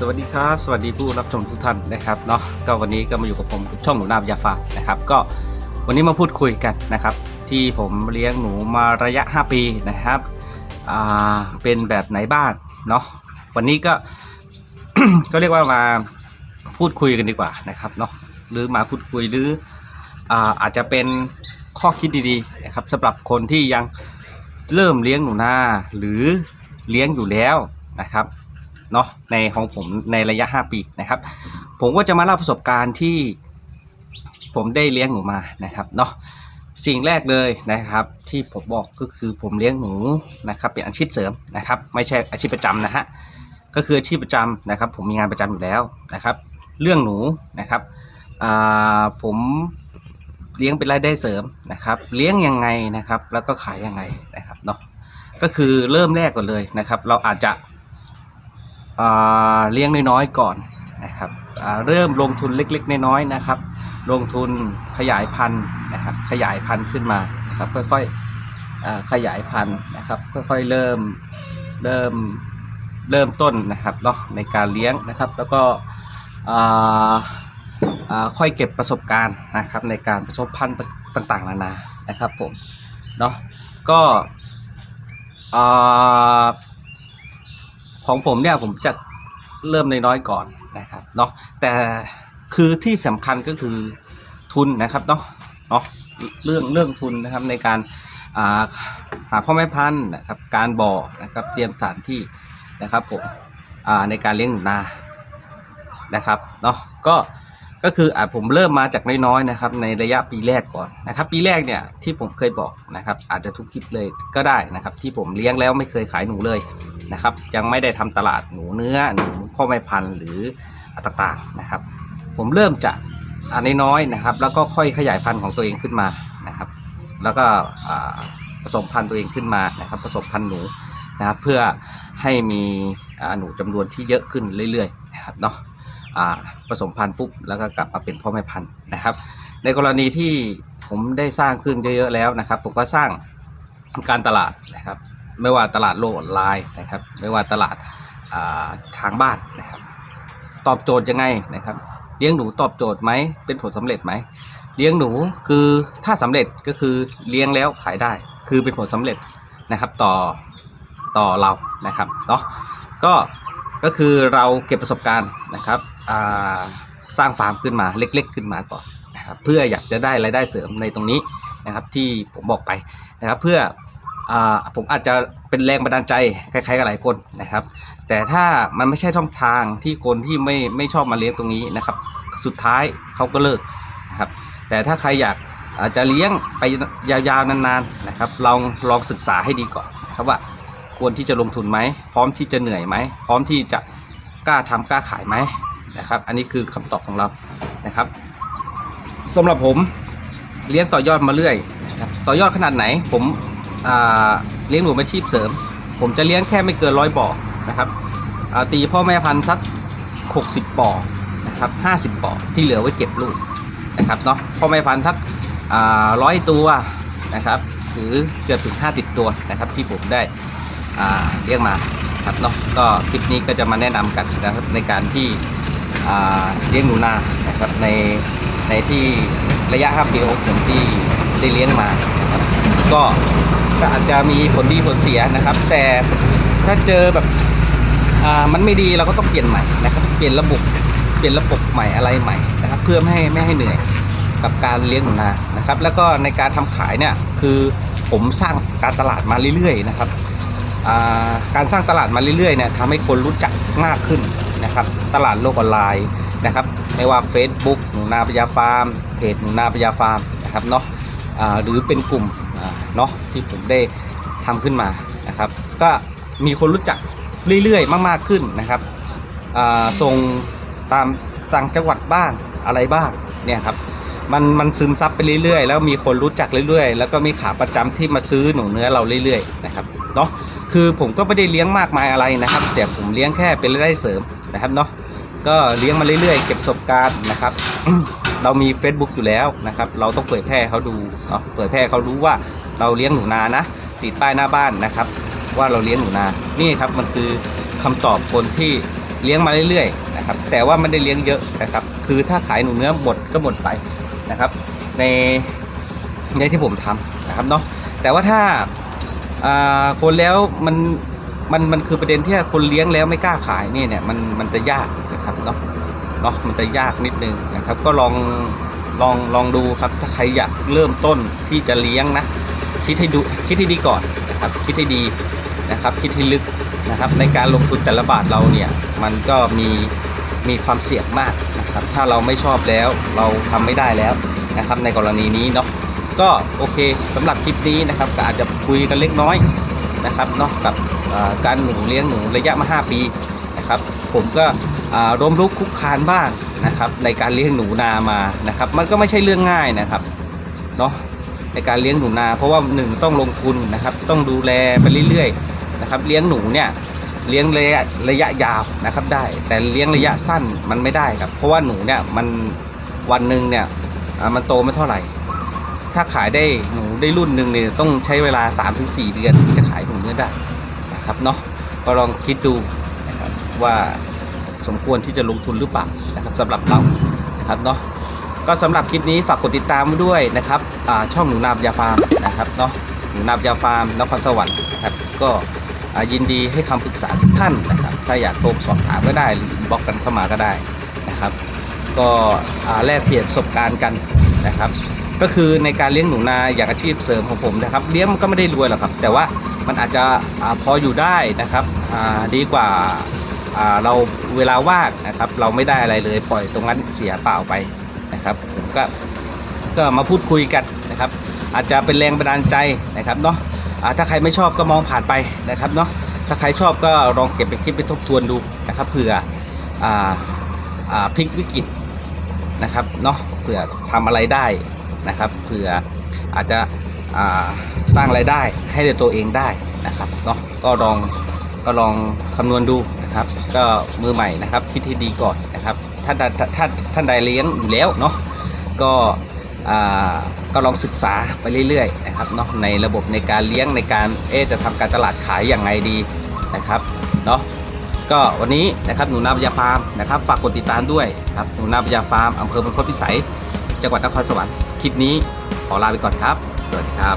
สวัสดีครับ สวัสดีผู้รับชมทุกท่านนะครับเนาะก็วันนี้ก็มาอยู่กับผมช่องหนูนาบยาฟานะครับ ก็วันนี้มาพูดคุยกันนะครับ ที่ผมเลี้ยงหนูมาระยะ 5 ปีนะครับอ่าเป็นแบบไหนบ้างเนาะวันนี้ก็ ก็เรียกว่ามาพูดคุยกันดีกว่านะครับเนาะหรือมาพูดคุยหรืออ่าอาจจะเป็นข้อคิดดีๆนะครับสำหรับคนที่ยังเริ่มเลี้ยงหนูนาหรือเลี้ยงอยู่แล้วนะครับ เนาะในของผมในระยะ 5 ปีนะครับ ผมก็จะมาเล่าประสบการณ์ที่ผมได้เลี้ยงหนูมานะครับเนาะสิ่งแรกเลยนะครับ ที่ผมบอกก็คือผมเลี้ยงหนูนะครับ เป็นอาชีพเสริมนะครับ ไม่ใช่อาชีพประจำนะฮะก็คืออาชีพประจำนะครับ ผมมีงานประจำอยู่แล้วนะครับ เรื่องหนูนะครับผมเลี้ยงเป็นรายได้เสริมนะครับ เลี้ยงยังไงนะครับ แล้วก็ขายยังไงนะครับเนาะก็คือเริ่มแรกก่อนเลยนะครับ เราอาจจะ เลี้ยงน้อยๆก่อนนะครับเริ่มลงทุนเล็กๆน้อยๆนะครับ ลงทุนขยายพันธุ์นะครับ ขยายพันธุ์ขึ้นมานะครับค่อยๆขยายพันธุ์นะครับ ค่อยๆเริ่มเริ่มเริ่มต้นนะครับเนาะในการเลี้ยงนะครับ แล้วก็ค่อยเก็บประสบการณ์นะครับ ในการผสมพันธุ์ต่างๆนานานะครับผมเนาะก็อ่า ของผมเนี่ยผมจะเริ่มน้อยๆก่อนนะครับเนาะแต่คือที่สำคัญก็คือทุนนะครับเนาะเนาะเรื่องเรื่องทุนนะครับในการาหาพ่อแม่พันธุ์นะครับการบ่อนะครับเตรียมสถานที่นะครับผมในการเลี้ยงหนูนานะครับเนาะก็ ก็คืออ่าผมเริ่มมาจากน้อยๆนะครับ ในระยะปีแรกก่อนนะครับ ปีแรกเนี่ยที่ผมเคยบอกนะครับ อาจจะทุกคลิปเลยก็ได้นะครับ ที่ผมเลี้ยงแล้วไม่เคยขายหนูเลยนะครับ ยังไม่ได้ทำตลาดหนูเนื้อหนูพ่อแม่พันธุ์หรือต่างๆนะครับ ผมเริ่มจากอันน้อยๆนะครับ แล้วก็ค่อยขยายพันธุ์ของตัวเองขึ้นมานะครับ แล้วก็ผสมพันธุ์ตัวเองขึ้นมานะครับผสมพันธุ์หนูนะครับเพื่อให้มีหนูจำนวนที่เยอะขึ้นเรื่อยๆนะครับเนาะ ผสมพันธุ์ปุ๊บแล้วก็กลับมาเป็นพ่อแม่พันธุ์นะครับ ในกรณีที่ผมได้สร้างขึ้นเยอะๆแล้วนะครับ ผมก็สร้างการตลาดนะครับ ไม่ว่าตลาดโลกออนไลน์นะครับ ไม่ว่าตลาดทางบ้านนะครับ ตอบโจทย์ยังไงนะครับเลี้ยงหนูตอบโจทย์ไหมเป็นผลสำเร็จไหมเลี้ยงหนูคือถ้าสำเร็จก็คือเลี้ยงแล้วขายได้ คือเป็นผลสำเร็จนะครับต่อต่อเรานะครับเนาะก็ ก็คือเราเก็บประสบการณ์นะครับสร้างฟาร์มขึ้นมาเล็ก ๆ ขึ้นมาก่อนนะครับเพื่ออยากจะได้รายได้เสริมในตรงนี้นะครับที่ผมบอกไปนะครับเพื่ออผมอาจจะเป็นแรงบันดาลใจคล้ายๆกับหลายคนนะครับ แต่ถ้ามันไม่ใช่ช่องทางที่คนที่ไม่ไม่ชอบมาเลี้ยงตรงนี้นะครับสุดท้ายเขาก็เลิกนะครับแต่ถ้าใครอยากอาจจะเลี้ยงไปยาวๆนานๆนะครับลองลองศึกษาให้ดีก่อนนะครับว่า ควรที่จะลงทุนไหม พร้อมที่จะเหนื่อยไหม พร้อมที่จะกล้าทำกล้าขายไหมนะครับ อันนี้คือคำตอบของเรานะครับสำหรับผมเลี้ยงต่อยอดมาเรื่อยนะครับต่อยอดขนาดไหน ผมเลี้ยงหนูอาชีพเสริม ผมจะเลี้ยงแค่ไม่เกินร้อยบ่อนะครับตีพ่อแม่พันธุ์สักหกสิบบ่อนะครับห้าสิบบ่อที่เหลือไว้เก็บลูกนะครับเนาะพ่อแม่พันธุ์ทักร้อยตัวนะครับหรือเกือบถึงห้าติดตัวนะครับที่ผมได้ เลี้ยงมาครับเนาะก็คลิปนี้ก็จะมาแนะนำกันนะครับในการที่เลี้ยงหนูนานะครับในในที่ระยะ5ปีขอผมที่ได้เลี้ยงมาครับก็ก็อาจจะมีผลดีผลเสียนะครับ แต่ถ้าเจอแบบมันไม่ดีเราก็ต้องเปลี่ยนใหม่นะครับ เปลี่ยนระบบเปลี่ยนระบบใหม่อะไรใหม่นะครับ เพื่อไม่ให้ไม่ให้เหนื่อยกับการเลี้ยงหนูนานะครับ แล้วก็ในการทำขายเนี่ยคือผมสร้างการตลาดมาเรื่อยๆนะครับ การสร้างตลาดมาเรื่อยๆเนี่ยทำให้คนรู้จักมากขึ้นนะครับตลาดโลกออนไลน์นะครับไม่ว่า Facebook หนูนาปยาฟาร์มเพจหนูนาปยาฟาร์มนะครับเนาะหรือเป็นกลุ่มเนาะที่ผมได้ทำขึ้นมานะครับ ก็มีคนรู้จักเรื่อยๆ มากๆขึ้นนะครับส่งตามต่างจังหวัดบ้างอะไรบ้างเนี่ยครับมันมันซึมซับไปเรื่อยๆ แล้วมีคนรู้จักเรื่อยๆ แล้วก็มีขาประจำที่มาซื้อหนูเนื้อเราเรื่อยๆนะครับเนาะ คือผมก็ไม่ได้เลี้ยงมากมายอะไรนะครับ แต่ผมเลี้ยงแค่เป็นรายได้เสริมนะครับเนาะก็เลี้ยงมาเรื่อยๆ เก็บประสบการณ์นะครับ เรามี Facebook อยู่แล้วนะครับ เราต้องเผยแพร่เขาดูเนาะเผยแพร่เขารู้ว่าเราเลี้ยงหนูนานะ ติดป้ายหน้าบ้านนะครับ ว่าเราเลี้ยงหนูนา นี่ครับมันคือคำตอบคนที่เลี้ยงมาเรื่อยๆนะครับ แต่ว่าไม่ได้เลี้ยงเยอะนะครับ คือถ้าขายหนูเนื้อหมดก็หมดไปนะครับ ในในที่ผมทำนะครับเนาะแต่ว่าถ้า คนแล้วมันมันมันคือประเด็นที่คนเลี้ยงแล้วไม่กล้าขายนี่เนี่ยมันมันจะยากนะครับเนาะเนาะมันจะยากนิดนึงนะครับ ก็ลองลองลองดูครับถ้าใครอยากเริ่มต้นที่จะเลี้ยงนะคิดให้ดูคิดให้ดีก่อนนะครับคิดให้ดีนะครับคิดให้ลึกนะครับ ในการลงทุนแต่ละบาทเราเนี่ยมันก็มีมีความเสี่ยงมากนะครับถ้าเราไม่ชอบแล้วเราทำไม่ได้แล้วนะครับในกรณีนี้เนาะ ก็โอเคสำหรับคลิปนี้นะครับก็อาจจะคุยกันเล็กน้อยนะครับเนาะกับการหนูเลี้ยงหนูระยะมา 5 ปีนะครับ ผมก็อ่มลุกคุกคานบ้างนะครับ ในการเลี้ยงหนูนามานะครับ มันก็ไม่ใช่เรื่องง่ายนะครับเนาะในการเลี้ยงหนูนา เพราะว่าหนึ่งต้องลงทุนนะครับ ต้องดูแลไปเรื่อยๆนะครับ เลี้ยงหนูเนี่ยเลี้ยงระยะระยะยาวนะครับได้ แต่เลี้ยงระยะสั้นมันไม่ได้ครับ เพราะว่าหนูเนี่ยมันวันหนึ่งเนี่ยมันโตไม่เท่าไหร่ ถ้าขายได้หนูได้รุ่นหนึ่งเนี่ยต้องใช้เวลา 3-4 เดือนถึงจะขายหนูเนื้อได้นะครับเนาะก็ลองคิดดูนะครับว่าสมควรที่จะลงทุนหรือเปล่านะครับสำหรับเรานะครับเนาะก็สำหรับคลิปนี้ฝากกดติดตามด้วยนะครับอ่าช่องหนูนาบยาฟาร์มนะครับเนาะหนูนาบยาฟาร์มนครสวรรค์นะครับก็อ่ายินดีให้คำปรึกษาทุกท่านนะครับ ถ้าอยากโทรสอบถามก็ได้หรือบล็อกกันเข้ามาก็ได้นะครับ ก็อ่าแลกเปลี่ยนประสบการณ์กันนะครับ ก็คือในการเลี้ยงหนูนาอย่างอาชีพเสริมของผมนะครับ เลี้ยงก็ไม่ได้รวยหรอกครับ แต่ว่ามันอาจจะอพออยู่ได้นะครับดีกว่าเราเวลาว่างนะครับ เราไม่ได้อะไรเลยปล่อยตรงนั้นเสียเปล่าไปนะครับผมก็ก็มาพูดคุยกันนะครับ อาจจะเป็นแรงบันดาลใจนะครับเนาะถ้าใครไม่ชอบก็มองผ่านไปนะครับเนาะถ้าใครชอบก็ลองเก็บเป็นคลิปไปทบทวนดูนะครับเผื่อออพลิกวิกฤตนะครับเนาะเผื่อทำอะไรได้ นะครับเผื่ออาจจะสร้างไรายได้ให้ในตัวเองได้นะครับเนาะก็ลองก็ลองคำนวณดูนะครับ ก็มือใหม่นะครับคิดให้ดีก่อนนะครับถ้าท่านถ้าท่านใดเลี้ยงอยู่แล้วเนาะก็ก็ลองศึกษาไปเรื่อยๆนะครับเนาะในระบบในการเลี้ยงในการเอจะทำการตลาดขายอย่างไรดีนะครับเนาะก็วันนี้นะครับหนูนาปยาฟาร์มนะครับ ฝากกดติดตามด้วยครับหนูนาปยาฟาร์มอำเภอบรรพตพิสัย จังหวัดนครสวรรค์ คลิปนี้ขอลาไปก่อนครับ สวัสดีครับ